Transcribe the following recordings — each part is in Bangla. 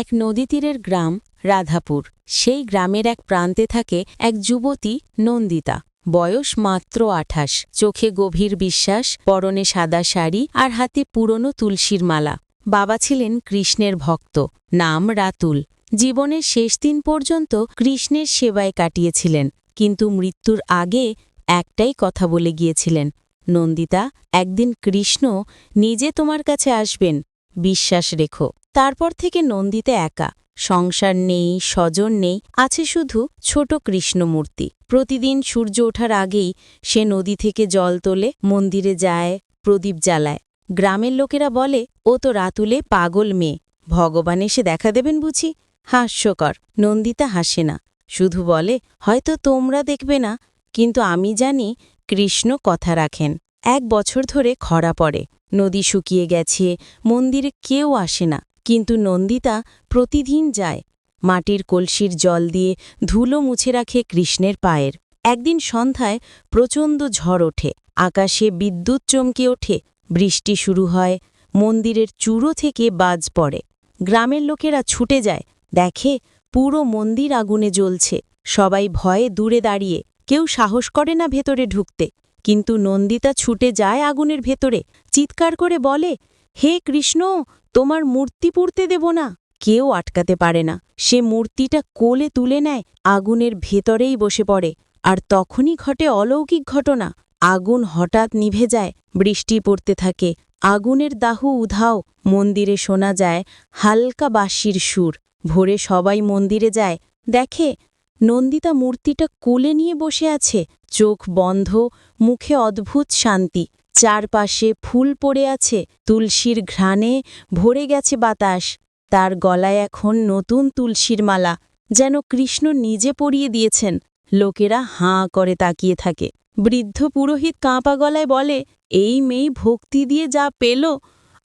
এক নদী তীরের গ্রাম, রাধাপুর। সেই গ্রামের এক প্রান্তে থাকে এক যুবতী, নন্দিতা। বয়স মাত্র আঠাশ। চোখে গভীর বিশ্বাস, পরনে সাদা শাড়ি আর হাতে পুরনো তুলসীর মালা। বাবা ছিলেন কৃষ্ণের ভক্ত। নাম রাতুল। জীবনের শেষ দিন পর্যন্ত কৃষ্ণের সেবায় কাটিয়েছিলেন। কিন্তু মৃত্যুর আগে একটাই কথা বলে গিয়েছিলেন, নন্দিতা, একদিন কৃষ্ণ নিজে তোমার কাছে আসবেন। বিশ্বাস রেখো। তারপর থেকে নন্দিতে একা। সংসার নেই, স্বজন নেই, আছে শুধু ছোট কৃষ্ণমূর্তি। প্রতিদিন সূর্য ওঠার আগেই সে নদী থেকে জল তোলে, মন্দিরে যায়, প্রদীপ জ্বালায়। গ্রামের লোকেরা বলে, ও তো রাতুলে পাগল মেয়ে। ভগবান এসে দেখা দেবেন বুঝি? হাস্যকর। নন্দিতা হাসে না। শুধু বলে, হয়তো তোমরা দেখবে না, কিন্তু আমি জানি কৃষ্ণ কথা রাখেন। এক বছর ধরে খরা পড়ে। নদী শুকিয়ে গেছে, মন্দিরে কেউ আসে না। কিন্তু নন্দিতা প্রতিদিন যায়। মাটির কলসির জল দিয়ে ধুলো মুছে রাখে কৃষ্ণের পায়ের। একদিন সন্ধ্যায় প্রচণ্ড ঝড় ওঠে। আকাশে বিদ্যুৎ চমকে ওঠে। বৃষ্টি শুরু হয়। মন্দিরের চূড়ো থেকে বাজ পড়ে। গ্রামের লোকেরা ছুটে যায়। দেখে পুরো মন্দির আগুনে জ্বলছে। সবাই ভয়ে দূরে দাঁড়িয়ে। কেউ সাহস করে না ভেতরে ঢুকতে। কিন্তু নন্দিতা ছুটে যায় আগুনের ভেতরে। চিৎকার করে বলে, হে কৃষ্ণ, তোমার মূর্তি পুড়তে দেব না। কেউ আটকাতে পারে না। সে মূর্তিটা কোলে তুলে নেয়, আগুনের ভেতরেই বসে পড়ে। আর তখনই ঘটে অলৌকিক ঘটনা। আগুন হঠাৎ নিভে যায়, বৃষ্টি পড়তে থাকে। আগুনের দাহ উধাও, মন্দিরে শোনা যায় হালকা বাঁশির সুর। ভোরে সবাই মন্দিরে যায়। দেখে নন্দিতা মূর্তিটা কোলে নিয়ে বসে আছে। চোখ বন্ধ, মুখে অদ্ভুত শান্তি। চারপাশে ফুল পড়ে আছে, তুলসীর ঘ্রাণে ভরে গেছে বাতাস। তার গলায় এখন নতুন তুলসীর মালা, যেন কৃষ্ণ নিজে পরিয়ে দিয়েছেন। লোকেরা হাঁ করে তাকিয়ে থাকে। বৃদ্ধ পুরোহিত কাঁপা গলায় বলে, এই মেয়ে ভক্তি দিয়ে যা পেল,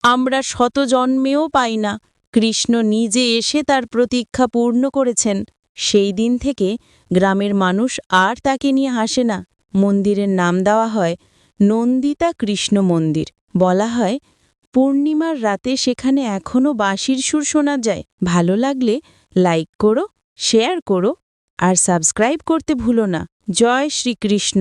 আমরা শত জন্মেও পাই না। কৃষ্ণ নিজে এসে তার প্রতীক্ষা পূর্ণ করেছেন। সেই দিন থেকে গ্রামের মানুষ আর তাকে নিয়ে হাসে না। মন্দিরের নাম দেওয়া হয় নন্দিতা কৃষ্ণ মন্দির। বলা হয়, পূর্ণিমার রাতে সেখানে এখনও বাঁশির সুর শোনা যায়। ভালো লাগলে লাইক করো শেয়ার করো, আর সাবস্ক্রাইব করতে ভুলো না। জয় শ্রীকৃষ্ণ।